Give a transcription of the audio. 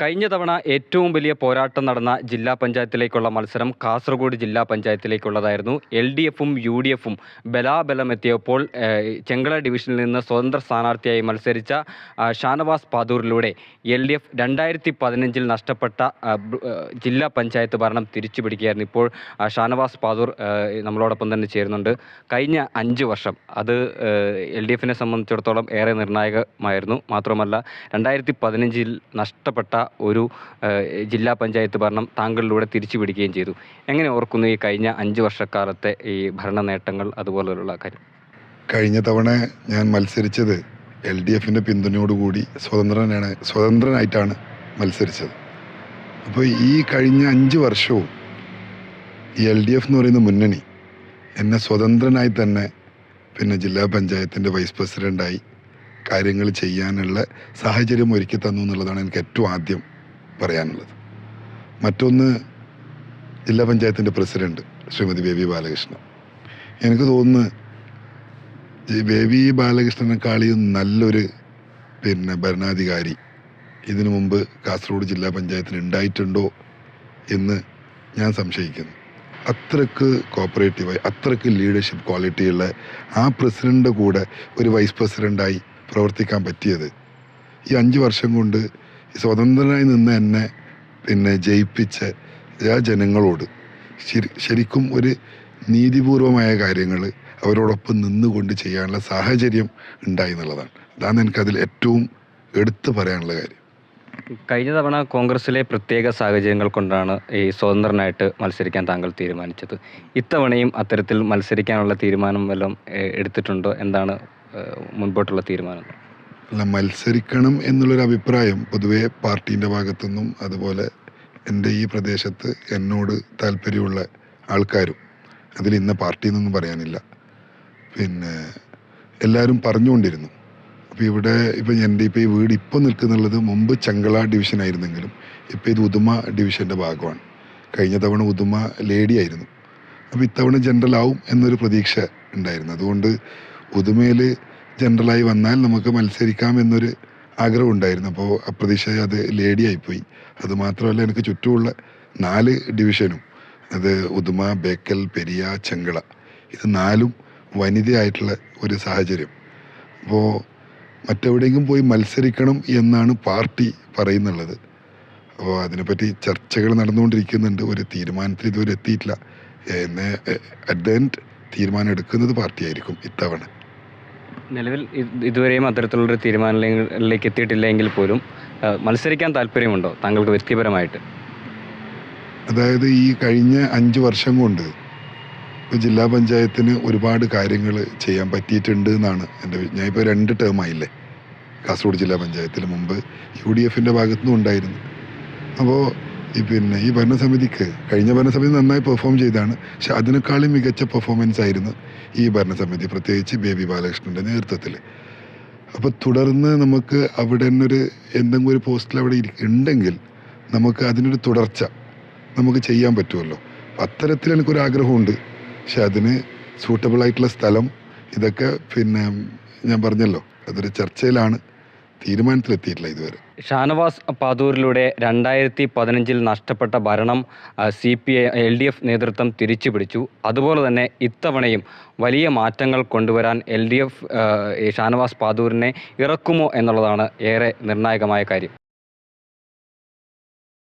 കഴിഞ്ഞ തവണ ഏറ്റവും വലിയ പോരാട്ടം നടന്ന ജില്ലാ പഞ്ചായത്തിലേക്കുള്ള മത്സരം കാസർഗോഡ് ജില്ലാ പഞ്ചായത്തിലേക്കുള്ളതായിരുന്നു. എൽ ഡി എഫും യു ഡി എഫും ബലാബലമെത്തിയപ്പോൾ ചെങ്കള ഡിവിഷനിൽ നിന്ന് സ്വതന്ത്ര സ്ഥാനാർത്ഥിയായി മത്സരിച്ച ഷാനവാസ് പാതൂറിലൂടെ എൽ ഡി എഫ് രണ്ടായിരത്തി പതിനഞ്ചിൽ നഷ്ടപ്പെട്ട ജില്ലാ പഞ്ചായത്ത് ഭരണം തിരിച്ചു പിടിക്കുകയായിരുന്നു ഇപ്പോൾ ഷാനവാസ് പാതൂർ നമ്മളോടൊപ്പം തന്നെ ചേരുന്നുണ്ട്. കഴിഞ്ഞ അഞ്ച് വർഷം അത് എൽ ഡി എഫിനെ സംബന്ധിച്ചിടത്തോളം ഏറെ നിർണായകമായിരുന്നു. മാത്രമല്ല രണ്ടായിരത്തി പതിനഞ്ചിൽ നഷ്ടപ്പെട്ട ഒരു ജില്ലാ പഞ്ചായത്ത് ഭരണം താങ്കളിലൂടെ തിരിച്ചു പിടിക്കുകയും ചെയ്തു. എങ്ങനെ ഓർക്കുന്നു ഈ കഴിഞ്ഞ അഞ്ച് വർഷക്കാലത്തെ ഈ ഭരണ നേട്ടങ്ങൾ അതുപോലെയുള്ള കാര്യം? കഴിഞ്ഞ തവണ ഞാൻ മത്സരിച്ചത് എൽ ഡി എഫിന്റെ പിന്തുണയോടുകൂടി സ്വതന്ത്രനാണ് സ്വതന്ത്രനായിട്ടാണ് മത്സരിച്ചത്. അപ്പോൾ ഈ കഴിഞ്ഞ അഞ്ച് വർഷവും ഈ എൽ ഡി എഫ് എന്ന് പറയുന്ന മുന്നണി എന്നെ സ്വതന്ത്രനായി തന്നെ പിന്നെ ജില്ലാ പഞ്ചായത്തിന്റെ വൈസ് പ്രസിഡന്റായി കാര്യങ്ങൾ ചെയ്യാനുള്ള സാഹചര്യം ഒരുക്കി തന്നു എന്നുള്ളതാണ് എനിക്ക് ഏറ്റവും ആദ്യം പറയാനുള്ളത്. മറ്റൊന്ന് ജില്ലാ പഞ്ചായത്തിന്റെ പ്രസിഡന്റ് ശ്രീമതി ബേബി ബാലകൃഷ്ണൻ. എനിക്ക് തോന്നുന്നു ഈ ബേബി ബാലകൃഷ്ണനെക്കാളിയും നല്ലൊരു പിന്നെ ഭരണാധികാരി. ഇതിനു മുമ്പ് കാസർഗോഡ് ജില്ലാ പഞ്ചായത്തിന് ഉണ്ടായിട്ടുണ്ടോ എന്ന് ഞാൻ സംശയിക്കുന്നു. അത്രയ്ക്ക് കോപ്പറേറ്റീവായി അത്രയ്ക്ക് ലീഡർഷിപ്പ് ക്വാളിറ്റിയുള്ള ആ പ്രസിഡന്റ് കൂടെ ഒരു വൈസ് പ്രസിഡന്റായി പ്രവർത്തിക്കാൻ പറ്റിയത്. ഈ അഞ്ച് വർഷം കൊണ്ട് സ്വതന്ത്രനായി നിന്ന് എന്നെ പിന്നെ ജയിപ്പിച്ച ആ ജനങ്ങളോട് ശരി ശരിക്കും ഒരു നീതിപൂർവമായ കാര്യങ്ങൾ അവരോടൊപ്പം നിന്നുകൊണ്ട് ചെയ്യാനുള്ള സാഹചര്യം ഉണ്ടായി എന്നുള്ളതാണ്. അതാണ് എനിക്കതിൽ ഏറ്റവും എടുത്തു പറയാനുള്ള കാര്യം. കഴിഞ്ഞ തവണ കോൺഗ്രസിലെ പ്രത്യേക സാഹചര്യങ്ങൾ കൊണ്ടാണ് ഈ സ്വതന്ത്രനായിട്ട് മത്സരിക്കാൻ താങ്കൾ തീരുമാനിച്ചത്. ഇത്തവണയും അത്തരത്തിൽ മത്സരിക്കാനുള്ള തീരുമാനം വല്ലതും എടുത്തിട്ടുണ്ടോ? എന്താണ് മുൻപോട്ടുള്ള തീരുമാനം. അല്ല മത്സരിക്കണം എന്നുള്ളൊരു അഭിപ്രായം പൊതുവേ പാർട്ടീന്റെ ഭാഗത്തുനിന്നും അതുപോലെ എന്റെ ഈ പ്രദേശത്ത് എന്നോട് താല്പര്യമുള്ള ആൾക്കാരും അതിൽ ഇന്ന പാർട്ടി എന്നൊന്നും പറയാനില്ല. പിന്നെ എല്ലാവരും പറഞ്ഞുകൊണ്ടിരുന്നു. അപ്പോൾ ഇവിടെ ഇപ്പം എന്റെ ഇപ്പോൾ ഈ വീട് ഇപ്പോൾ നിൽക്കുന്നുള്ളത് മുമ്പ് ചങ്കള ഡിവിഷൻ ആയിരുന്നെങ്കിലും ഇപ്പോൾ ഇത് ഉദുമ ഡിവിഷന്റെ ഭാഗമാണ്. കഴിഞ്ഞ തവണ ഉദുമ ലേഡി ആയിരുന്നു. അപ്പോൾ ഇത്തവണ ജനറൽ ആവും എന്നൊരു പ്രതീക്ഷ ഉണ്ടായിരുന്നു. അതുകൊണ്ട് ഉദുമയിൽ ജനറലായി വന്നാൽ നമുക്ക് മത്സരിക്കാം എന്നൊരു ആഗ്രഹം ഉണ്ടായിരുന്നു. അപ്പോൾ അപ്രതീക്ഷ അത് ലേഡി ആയിപ്പോയി അത് മാത്രമല്ല എനിക്ക് ചുറ്റുമുള്ള നാല് ഡിവിഷനും അത് ഉദുമ ബേക്കൽ പെരിയ ചെങ്കള ഇത് നാലും വനിതയായിട്ടുള്ള ഒരു സാഹചര്യം. അപ്പോൾ മറ്റെവിടെയെങ്കിലും പോയി മത്സരിക്കണം എന്നാണ് പാർട്ടി പറയുന്നുള്ളത്. അപ്പോൾ അതിനെപ്പറ്റി ചർച്ചകൾ നടന്നുകൊണ്ടിരിക്കുന്നുണ്ട്. ഒരു തീരുമാനത്തിൽ ഇതുവരെ എത്തിയിട്ടില്ല. എന്നെ അറ്റ് ദ എൻഡ് തീരുമാനം എടുക്കുന്നത് പാർട്ടിയായിരിക്കും ഇത്തവണ. നിലവിൽ ഇത് ഇതുവരെയും അത്തരത്തിലുള്ളൊരു തീരുമാനങ്ങളിലേക്ക് എത്തിയിട്ടില്ല എങ്കിൽ പോലും മത്സരിക്കാൻ താല്പര്യമുണ്ടോ താങ്കൾക്ക് വ്യക്തിപരമായിട്ട്? അതായത് ഈ കഴിഞ്ഞ അഞ്ച് വർഷം കൊണ്ട് ജില്ലാ പഞ്ചായത്തിന് ഒരുപാട് കാര്യങ്ങൾ ചെയ്യാൻ പറ്റിയിട്ടുണ്ട് എന്നാണ് എന്റെ ഞാനിപ്പോൾ രണ്ട് ടേം ആയില്ലേ കാസർഗോഡ് ജില്ലാ പഞ്ചായത്തിൽ മുമ്പ് യു ഡി എഫിന്റെ ഭാഗത്തുനിന്നും ഉണ്ടായിരുന്നു. അപ്പോൾ ഈ പിന്നെ ഈ ഭരണസമിതിക്ക് കഴിഞ്ഞ ഭരണസമിതി നന്നായി പെർഫോം ചെയ്താണ്. പക്ഷെ അതിനേക്കാളും മികച്ച പെർഫോമൻസ് ആയിരുന്നു ഈ ഭരണസമിതി പ്രത്യേകിച്ച് ബേബി ബാലകൃഷ്ണന്റെ നേതൃത്വത്തിൽ അപ്പോൾ തുടർന്ന് നമുക്ക് അവിടെ ഒരു എന്തെങ്കിലും ഒരു പോസ്റ്റിൽ അവിടെ ഉണ്ടെങ്കിൽ നമുക്ക് അതിനൊരു തുടർച്ച നമുക്ക് ചെയ്യാൻ പറ്റുമല്ലോ അത്തരത്തിൽ എനിക്കൊരു ആഗ്രഹമുണ്ട്. പക്ഷെ അതിന് സൂട്ടബിൾ ആയിട്ടുള്ള സ്ഥലം ഇതൊക്കെ പിന്നെ ഞാൻ പറഞ്ഞല്ലോ അതൊരു ചർച്ചയിലാണ്. തീരുമാനത്തിലെത്തിയിട്ടില്ല ഇതുവരെ. ഷാനവാസ് പാതൂരിലൂടെ രണ്ടായിരത്തി പതിനഞ്ചിൽ നഷ്ടപ്പെട്ട ഭരണം C P I L D F നേതൃത്വം തിരിച്ചു പിടിച്ചു അതുപോലെ തന്നെ ഇത്തവണയും വലിയ മാറ്റങ്ങൾ കൊണ്ടുവരാൻ എൽ ഡി എഫ് ഷാനവാസ് പാതൂരിനെ ഇറക്കുമോ എന്നുള്ളതാണ് ഏറെ നിർണായകമായ കാര്യം.